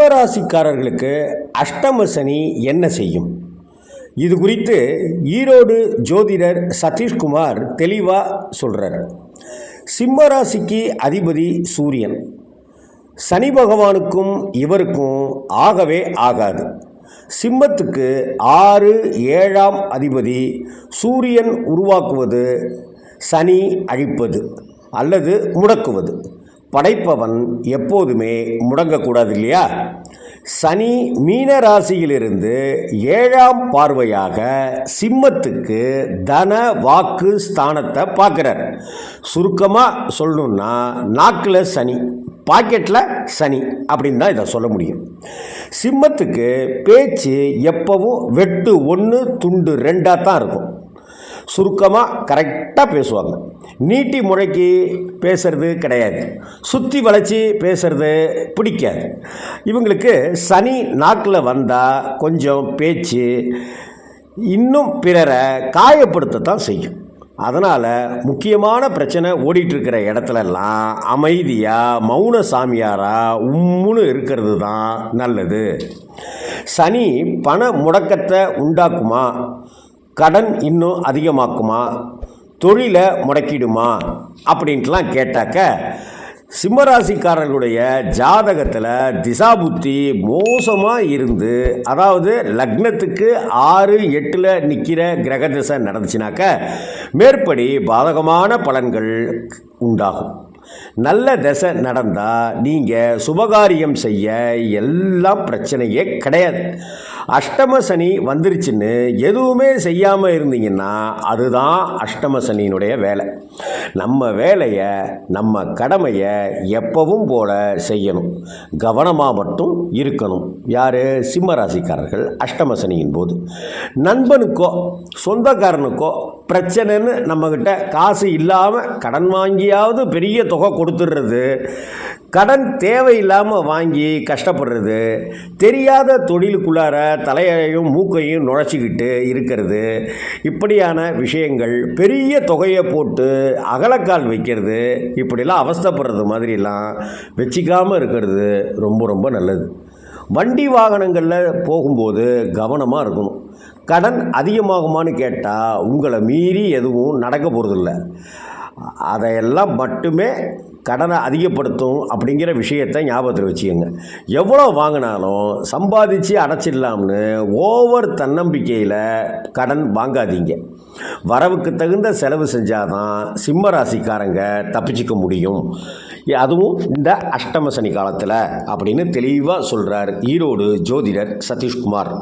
சிம்மராசிக்காரர்களுக்கு அஷ்டம சனி என்ன செய்யும்? இது குறித்து ஈரோடு ஜோதிடர் சதீஷ்குமார் தெளிவாக சொல்கிறார் சிம்மராசிக்கு அதிபதி சூரியன். சனி பகவானுக்கும் இவருக்கும் ஆகவே ஆகாது. சிம்மத்துக்கு ஆறு ஏழாம் அதிபதி சூரியன் உருவாக்குவது சனி அழிப்பது அல்லது முடக்குவது. படைப்பவன் எப்போதுமே முடங்கக்கூடாது இல்லையா சனி மீன ராசியிலிருந்து ஏழாம் பார்வையாக சிம்மத்துக்கு தன வாக்கு ஸ்தானத்தை பார்க்குறார். சுருக்கமாக சொல்லணுன்னா நாக்கில் சனி பாக்கெட்டில் சனி அப்படின்னு தான் இதை சொல்ல முடியும். சிம்மத்துக்கு பேச்சு எப்பவும் வெட்டு ஒன்று துண்டு ரெண்டாக தான் இருக்கும். சுருக்கமாக கரெக்டாக பேசுவாங்க. நீட்டி முறைக்கு பேசுறது கிடையாது. சுற்றி வளைச்சி பேசுறது பிடிக்காது. இவங்களுக்கு சனி நாக்கில் வந்தால் கொஞ்சம் பேச்சு இன்னும் பிறரை காயப்படுத்தத்தான் செய்யும். அதனால் முக்கியமான பிரச்சனை ஓடிட்டுருக்கிற இடத்துலலாம் அமைதியாக மௌன சாமியாராக உம்முன்னு இருக்கிறது தான் நல்லது. சனி பண முடக்கத்தை உண்டாக்குமா? கடன் இன்னும் அதிகமாக்குமா? தொழிலை முடக்கிடுமா? அப்படின்ட்டுலாம் கேட்டாக்க சிம்மராசிக்காரர்களுடைய ஜாதகத்தில் திசாபுத்தி மோசமாக இருந்து அதாவது லக்னத்துக்கு ஆறு எட்டில் நிற்கிற கிரக திசை நடந்துச்சுனாக்க மேற்படி பாதகமான பலன்கள் உண்டாகும். நல்ல தசை நடந்தால் நீங்கள் சுபகாரியம் செய்ய எல்லாம் பிரச்சனையே கிடையாது. அஷ்டம சனி வந்துருச்சுன்னு எதுவுமே செய்யாமல் இருந்தீங்கன்னா அதுதான் அஷ்டம சனியினுடைய வேலை. நம்ம வேலையை நம்ம கடமையை எப்பவும் போல செய்யணும். கவனமாக மட்டும் இருக்கணும். யார்? சிம்மராசிக்காரர்கள் அஷ்டம சனியின் போது. நண்பனுக்கோ சொந்தக்காரனுக்கோ பிரச்சனைன்னு நம்மக்கிட்ட காசு இல்லாமல் கடன் வாங்கியாவது பெரிய தொகை தொகை கொடுத்துடுறது கடன் தேவையில்லாமல் வாங்கி கஷ்டப்படுறது தெரியாத தொழிலுக்குள்ளார தலையையும் மூக்கையும் நுழைச்சிக்கிட்டு இருக்கிறது. இப்படியான விஷயங்கள் பெரிய தொகையை போட்டு அகலக்கால் வைக்கிறது. இப்படிலாம் அவஸ்தைப்படுறது மாதிரிலாம் வச்சிக்காமல் இருக்கிறது ரொம்ப ரொம்ப நல்லது. வண்டி வாகனங்களில் போகும்போது கவனமாக இருக்கணும். கடன் அதிகமாகுமான்னு கேட்டால் உங்களை மீறி எதுவும் நடக்க போகிறதில்ல அதையெல்லாம் மட்டுமே கடனை அதிகப்படுத்தும் அப்படிங்கிற விஷயத்தை ஞாபகத்தில் வச்சுக்கோங்க. எவ்வளோ வாங்கினாலும் சம்பாதிச்சு அடைச்சிடலாம்னு ஓவர் தன்னம்பிக்கையில் கடன் வாங்காதீங்க. வரவுக்கு தகுந்த செலவு செஞ்சாதான் சிம்ம ராசிக்காரங்க தப்பிச்சிக்க முடியும். அதுவும் இந்த அஷ்டம சனி காலத்தில் அப்படின்னு தெளிவாக சொல்கிறார் ஈரோடு ஜோதிடர் சதீஷ்குமார்.